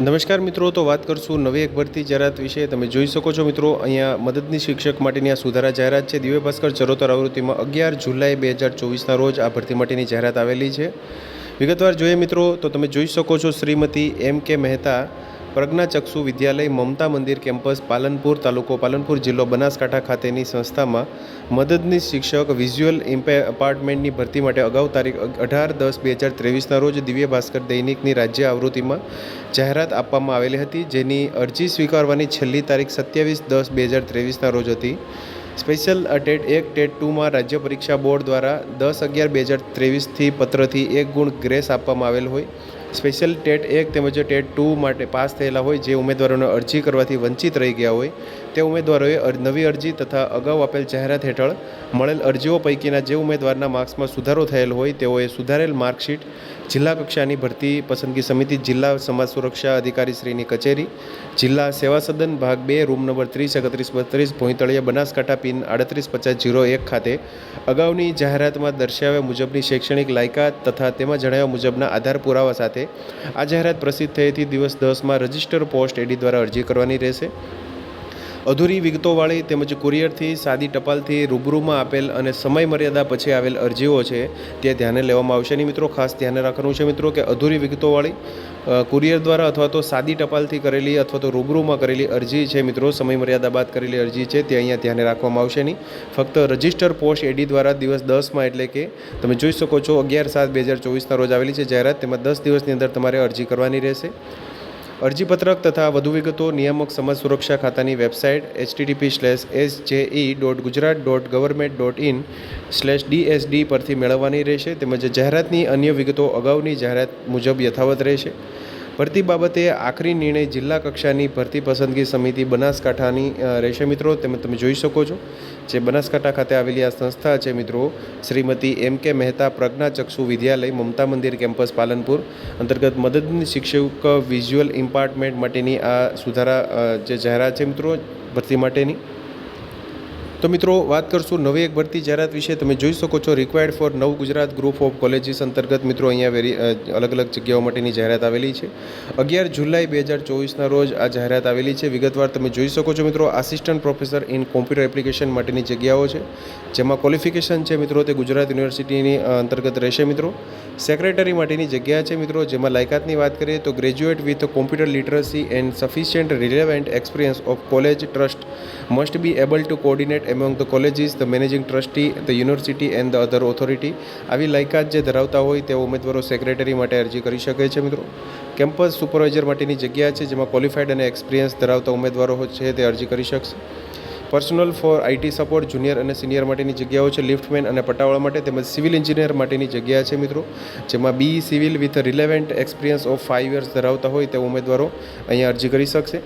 નમસ્કાર મિત્રો, તો વાત કરશું નવી એક ભરતી જાહેરાત વિશે. તમે જોઈ શકો છો મિત્રો, અહીંયા મદદની શિક્ષક માટેની આ સુધારા જાહેરાત છે. દિવ્ય ભાસ્કર ચરોતર આવૃત્તિમાં અગિયાર જુલાઈ બે હજાર ચોવીસના રોજ આ ભરતી માટેની જાહેરાત આવેલી છે. વિગતવાર જોઈએ મિત્રો, તો તમે જોઈ શકો છો શ્રીમતી એમ કે મહેતા પ્રજ્ઞાચક્ષુ વિદ્યાલય મમતા મંદિર કેમ્પસ પાલનપુર તાલુકો પાલનપુર જિલ્લો બનાસકાંઠા ખાતેની સંસ્થામાં મદદની શિક્ષક વિઝ્યુઅલ ઇમ્પે અપાર્ટમેન્ટની ભરતી માટે અગાઉ તારીખ અઢાર દસ બે હજાર ત્રેવીસના રોજ દિવ્ય ભાસ્કર દૈનિકની રાજ્ય આવૃત્તિમાં જાહેરાત આપવામાં આવેલી હતી, જેની અરજી સ્વીકારવાની છેલ્લી તારીખ સત્યાવીસ દસ બે હજાર ત્રેવીસના રોજ હતી. સ્પેશિયલ ટેટ એક ટેટ ટુમાં રાજ્ય પરીક્ષા બોર્ડ દ્વારા દસ અગિયાર બે હજાર ત્રેવીસથી પત્રથી એક ગુણ ગ્રેસ આપવામાં આવેલ હોય. સ્પેશિયલ ટેટ એક તેમજ ટેટ ટુ માટે પાસ થયેલા હોય જે ઉમેદવારોને અરજી કરવાથી વંચિત રહી ગયા હોય. તે ઉમેદવારોએ નવી અરજી તથા અગાઉ આપેલ જાહેરાત હેઠળ મળેલ અરજીઓ પૈકીના જે ઉમેદવારના માર્ક્સમાં સુધારો થયેલ હોય તેઓએ સુધારેલ માર્કશીટ જિલ્લા કક્ષાની ભરતી પસંદગી સમિતિ, જિલ્લા સમાજ સુરક્ષા અધિકારી શ્રીની કચેરી, જિલ્લા સેવા સદન ભાગ બે, રૂમ નંબર ત્રીસ, એકત્રીસ, બત્રીસ, ભોંયતળિયા બનાસકાંઠા પિન આડત્રીસ, પચાસ જીરો એક ખાતે અગાઉની જાહેરાતમાં દર્શાવ્યા મુજબની શૈક્ષણિક લાયકાત તથા તેમાં જણાવ્યા મુજબના આધાર પુરાવા સાથે આ જાહેરાત પ્રસિદ્ધ થયેથી દિવસ દસમાં રજિસ્ટર પોસ્ટ એડી દ્વારા અરજી કરવાની રહેશે. અધૂરી વિગતોવાળી તેમજ કુરિયરથી સાદી ટપાલથી રૂબરૂમાં આપેલ અને સમય મર્યાદા પછી આવેલ અરજીઓ છે તે ધ્યાને લેવામાં આવશે. નહીં મિત્રો ખાસ ધ્યાને રાખવાનું છે મિત્રો કે અધૂરી વિગતોવાળી કુરિયર દ્વારા અથવા તો સાદી ટપાલથી કરેલી અથવા તો રૂબરૂમાં કરેલી અરજી છે મિત્રો સમય મર્યાદા બાદ કરેલી અરજી છે તે અહીંયા ધ્યાને રાખવામાં આવશે નહીં ફક્ત રજિસ્ટર પોસ્ટ એડી દ્વારા દિવસ દસમાં એટલે કે તમે જોઈ શકો છો અગિયાર સાત બે હજાર ચોવીસના રોજ આવેલી છે જાહેરાત, તેમાં દસ દિવસની અંદર તમારે અરજી કરવાની રહેશે. અરજીપત્રક તથા વધુ વિગતો નિયામક સમાજ સુરક્ષા ખાતાની website HTTP slash S J E dot Gujarat dot government dot in slash DSD પરથી મેળવવાની રહેશે, તેમજ જાહેરાતની અન્ય વિગતો અગાઉની જાહેરાત મુજબ યથાવત રહેશે. ભરતી બાબતે આખરી નિર્ણય જિલ્લા કક્ષાની ભરતી પસંદગી સમિતિ બનાસકાંઠાની રહેશે મિત્રો. તેમ તમે જોઈ શકો છો જે બનાસકાંઠા ખાતે આવેલી આ સંસ્થા છે મિત્રો, શ્રીમતી એમ કે મહેતા પ્રજ્ઞાચક્ષુ વિદ્યાલય, મમતા મંદિર કેમ્પસ, પાલનપુર. અંતર્ગત મદદની શિક્ષક વિઝ્યુઅલ ઇમ્પાર્ટમેન્ટ માટેની આ સુધારા જે જાહેરાત છે મિત્રો ભરતી માટેની તો મિત્રો, વાત કરશું નવી એક ભરતી જાહેરાત વિશે. તમે જોઈ શકો છો રિક્વાયર્ડ ફોર નવ ગુજરાત ગ્રુપ ઓફ કોલેજીસ અંતર્ગત મિત્રો, અહીંયા વેરી અલગ અલગ જગ્યાઓ માટેની જાહેરાત આવેલી છે. અગિયાર જુલાઈ બે હજાર ચોવીસના રોજ આ જાહેરાત આવેલી છે. વિગતવાર તમે જોઈ શકો છો મિત્રો assistant professor in computer application માટેની જગ્યાઓ છે, જેમાં ક્વોલિફિકેશન છે મિત્રો, તે ગુજરાત યુનિવર્સિટીની અંતર્ગત રહેશે મિત્રો. સેક્રેટરી માટેની જગ્યા છે મિત્રો, જેમાં લાયકાતની વાત કરીએ તો graduate with computer literacy and sufficient relevant experience of college trust must be able to coordinate among the colleges the managing trustee the university and the other authority આવી લાયકાત જે ધરાવતા હોય તે ઉમેદવારો સેક્રેટરી માટે અરજી કરી શકે છે મિત્રો. કેમ્પસ સુપરવાઇઝર માટેની જગ્યા છે, જેમાં ક્વોલિફાઈડ અને એક્સપિરિયન્સ ધરાવતા ઉમેદવારો છે, તે અરજી કરી શકશે. Personnel for IT support junior અને સિનિયર માટેની જગ્યાઓ છે લિફ્ટમેન અને પટાવાળા માટે, તેમજ સિવિલ એન્જિનિયર માટેની જગ્યા છે, મિત્રો. જેમાં B civil with relevant experience of five years ધરાવતા હોય તે ઉમેદવારો અહીંયા અરજી કરી શકશે.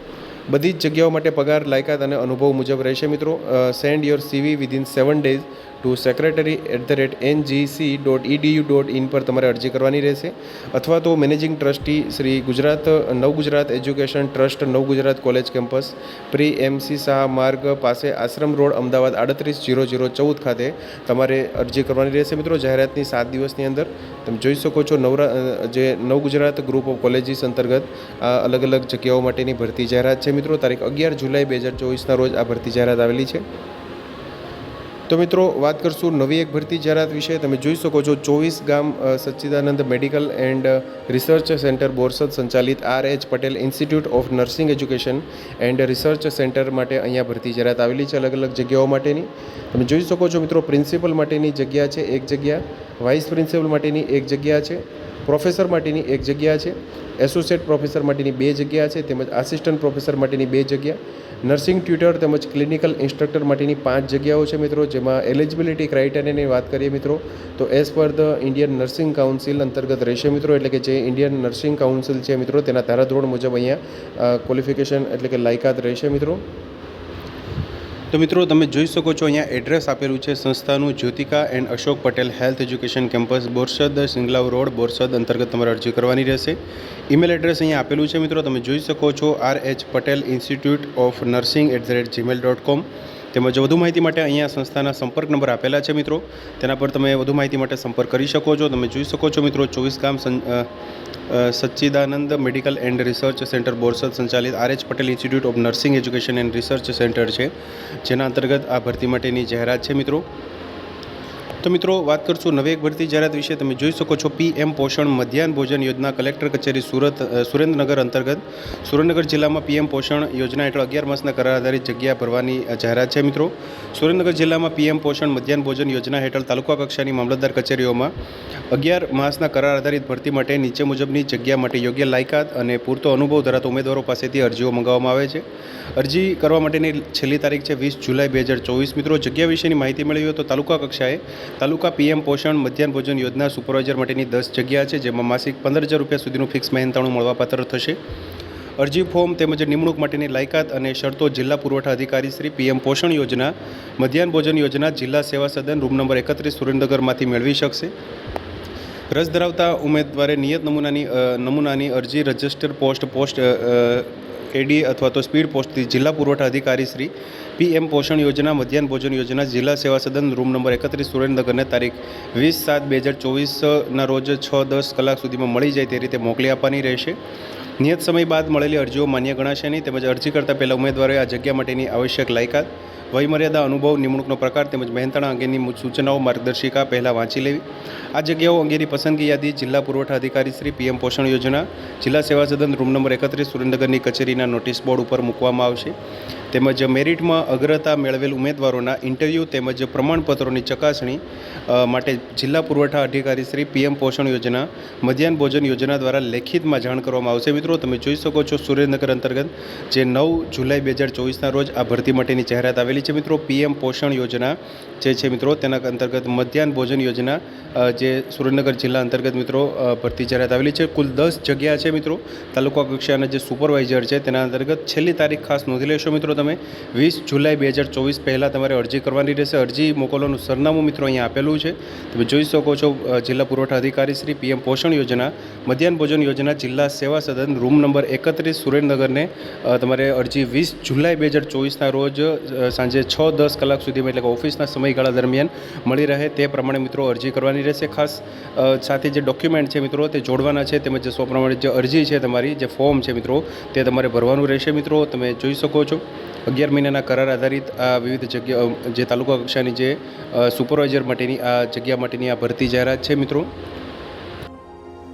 બધી જ જગ્યાઓ માટે પગાર, લાયકાત અને અનુભવ મુજબ રહેશે મિત્રો. Send your CV within seven days to secretary at the rate N G dot EDU dot in પર તમારે અરજી કરવાની રહેશે. અથવા તો મેનેજિંગ ટ્રસ્ટી શ્રી ગુજરાત, નવ Gujarat education trust Nav Gujarat college campus pre MC Shah Marg પાસે આશ્રમ રોડ, અમદાવાદ આડત્રીસ જીરો જીરો ચૌદ ખાતે તમારે અરજી કરવાની રહેશે મિત્રો. જાહેરાતની સાત દિવસની અંદર તમે જોઈ શકો છો નવરા જે નવ ગુજરાત ગ્રુપ ઓફ કોલેજીસ અંતર્ગત અલગ અલગ જગ્યાઓ માટેની ભરતી જાહેરાત છે મિત્રો, તારીખ અગિયાર જુલાઈ બે હજાર ચોવીસના રોજ આ ભરતી જાહેરાત આવેલી છે. તો મિત્રો, વાત કરશું નવી એક ભરતી જાહેરાત વિશે. તમે જોઈ શકો છો, ચોવીસ ગામ Sachchidanand medical and research centre Borsad સંચાલિત R H Patel institute of nursing education and research centre માટે અહીંયા ભરતી જાહેરાત આવેલી છે, અલગ અલગ જગ્યાઓ માટેની. તમે જોઈ શકો છો મિત્રો, પ્રિન્સિપલ માટેની જગ્યા છે એક જગ્યા, વાઇસ પ્રિન્સિપલ માટેની એક જગ્યા છે. પ્રોફેસર માટેની એક જગ્યા છે એસોસિએટ પ્રોફેસર માટેની બે જગ્યા છે, તેમજ આસિસ્ટન્ટ પ્રોફેસર માટેની બે જગ્યા. નર્સિંગ ટ્યુટર તેમજ ક્લિનિકલ ઇન્સ્ટ્રક્ટર માટેની પાંચ જગ્યાઓ છે મિત્રો, જેમાં એલિજિબિલિટી ક્રાઇટેરિયાની વાત કરીએ મિત્રો, તો as per the Indian nursing council અંતર્ગત રહેશે મિત્રો, એટલે કે જે ઇન્ડિયન નર્સિંગ કાઉન્સિલ છે મિત્રો, તેના ધારાધોરણ મુજબ અહીંયા ક્વોલિફિકેશન એટલે કે લાયકાત રહેશે મિત્રો. તો મિત્રો, તમે જોઈ શકો છો અહીંયા એડ્રેસ આપેલું છે સંસ્થાનું Jyotika and Ashok Patel health education campus, Borsad Singlav road, Borsad અંતર્ગત તમારે અરજી કરવાની રહેશે. ઈમેલ એડ્રેસ અહીંયા આપેલું છે મિત્રો, તમે જોઈ શકો છો R H Patel institute of nursing at the rate Gmail dot com તેમજ વધુ માહિતી માટે અહીંયા સંસ્થાના સંપર્ક નંબર આપેલા છે મિત્રો. તેના પર તમે વધુ માહિતી માટે સંપર્ક કરી શકો છો. તમે જોઈ શકો છો મિત્રો, ચોવીસ ગામ Sachchidanand medical and research centre Borsad સંચાલિત R H Patel institute of nursing education and research centre છે, જેના અંતર્ગત આ ભરતી માટેની જાહેરાત છે મિત્રો. તો મિત્રો, વાત કરશું નવી એક ભરતી જાહેરાત વિશે. તમે જોઈ શકો છો પીએમ પોષણ મધ્યાહન ભોજન યોજના કલેક્ટર કચેરી સુરત સુરેન્દ્રનગર અંતર્ગત. સુરેન્દ્રનગર જિલ્લામાં પીએમ પોષણ યોજના હેઠળ અગિયાર માસના કરાર આધારિત જગ્યા ભરવાની જાહેરાત છે મિત્રો. સુરેન્દ્રનગર જિલ્લામાં પીએમ પોષણ મધ્યાહન ભોજન યોજના હેઠળ તાલુકા કક્ષાની મામલતદાર કચેરીઓમાં અગિયાર માસના કરાર આધારિત ભરતી માટે નીચે મુજબની જગ્યા માટે યોગ્ય લાયકાત અને પૂરતો અનુભવ ધરાવતા ઉમેદવારો પાસેથી અરજીઓ મંગાવવામાં આવે છે. અરજી કરવા માટેની છેલ્લી તારીખ છે વીસ જુલાઈ બે હજાર ચોવીસ. મિત્રો, જગ્યા વિશેની માહિતી મેળવી હોય તો તાલુકા કક્ષાએ તાલુકા પીએમ પોષણ મધ્યાહન ભોજન યોજના સુપરવાઇઝર માટેની દસ જગ્યા છે, જેમાં માસિક પંદર હજાર રૂપિયા સુધીનું ફિક્સ મહેનતાણું મળવાપાત્ર થશે. અરજી ફોર્મ તેમજ નિમણૂક માટેની લાયકાત અને શરતો જિલ્લા પુરવઠા અધિકારી શ્રી પીએમ પોષણ યોજના, મધ્યાહન ભોજન યોજના જિલ્લા સેવા સદન રૂમ નંબર એકત્રીસ સુરેન્દ્રનગરમાંથી મેળવી શકશે. રસ ધરાવતા ઉમેદવારે નિયત નમૂનાની નમૂનાની અરજી રજિસ્ટર પોસ્ટ પોસ્ટ એડી અથવા તો સ્પીડ પોસ્ટથી જિલ્લા પુરવઠા અધિકારી શ્રી પીએમ પોષણ યોજના, મધ્યાહન ભોજન યોજના, જિલ્લા સેવા સદન રૂમ નંબર એકત્રીસ સુરેન્દ્રનગરને તારીખ વીસ સાત બે હજાર ચોવીસના રોજ છ દસ કલાક સુધીમાં મળી જાય તે રીતે મોકલી આપવાની રહેશે. નિયત સમય બાદ મળેલી અરજીઓ માન્ય ગણાશે નહીં, તેમજ અરજી કરતાં પહેલાં ઉમેદવારોએ આ જગ્યા માટેની આવશ્યક લાયકાત વયમર્યાદા, અનુભવ, નિમણૂકનો પ્રકાર તેમજ મહેનતાણા અંગેની સૂચનાઓ માર્ગદર્શિકા પહેલાં વાંચી લેવી. આ જગ્યાઓ અંગેની પસંદગી યાદી જિલ્લા પુરવઠા અધિકારી શ્રી પીએમ પોષણ યોજના, જિલ્લા સેવા સદન રૂમ નંબર એકત્રીસ, સુરેન્દ્રનગરની કચેરીના નોટિસ બોર્ડ ઉપર મૂકવામાં આવશે. તેમજ મેરિટમાં અગ્રતા મેળવેલ ઉમેદવારોના ઇન્ટરવ્યૂ તેમજ પ્રમાણપત્રોની ચકાસણી માટે જિલ્લા પુરવઠા અધિકારી શ્રી પીએમ પોષણ યોજના, મધ્યાહન ભોજન યોજના દ્વારા લેખિતમાં જાણ કરવામાં આવશે. મિત્રો, તમે જોઈ શકો છો સુરેન્દ્રનગર અંતર્ગત, જે નવ જુલાઈ બે હજાર ચોવીસના રોજ આ ભરતી માટેની જાહેરાત આવેલી છે મિત્રો પીએમ પોષણ યોજના જે છે મિત્રો તેના અંતર્ગત મધ્યાહન ભોજન યોજના જે સુરેન્દ્રનગર જિલ્લા અંતર્ગત મિત્રો ભરતી જાહેરાત આવેલી છે. કુલ દસ જગ્યા છે મિત્રો તાલુકા કક્ષાના જે સુપરવાઇઝર છે તેના અંતર્ગત છેલ્લી તારીખ ખાસ નોંધી લેશો મિત્રો તમે. વીસ જુલાઈ બે હજાર ચોવીસ પહેલાં તમારે અરજી કરવાની રહેશે. અરજી મોકલવાનું સરનામું મિત્રો અહીંયા આપેલું છે. તમે જોઈ શકો છો જિલ્લા પુરવઠા અધિકારી શ્રી પીએમ પોષણ યોજના મધ્યાહન ભોજન યોજના જિલ્લા સેવા સદન રૂમ નંબર એકત્રીસ સુરેન્દ્રનગરને તમારે અરજી વીસ જુલાઈ બે હજાર ચોવીસના રોજ અ, સાંજે છ દસ કલાક સુધીમાં એટલે કે ઓફિસના સમયગાળા દરમિયાન મળી રહે તે પ્રમાણે મિત્રો અરજી કરવાની રહેશે. ખાસ સાથે જે ડોક્યુમેન્ટ છે મિત્રો તે જોડવાના છે, તેમજ સો પ્રમાણે જે અરજી છે તમારી, જે ફોર્મ છે મિત્રો તે તમારે ભરવાનું રહેશે મિત્રો. તમે જોઈ શકો છો, અગિયાર મહિનાના કરાર આધારિત આ વિવિધ જગ્યા જે તાલુકા કક્ષાની જે સુપરવાઇઝર માટેની આ જગ્યા માટેની આ ભરતી જાહેરાત છે મિત્રો.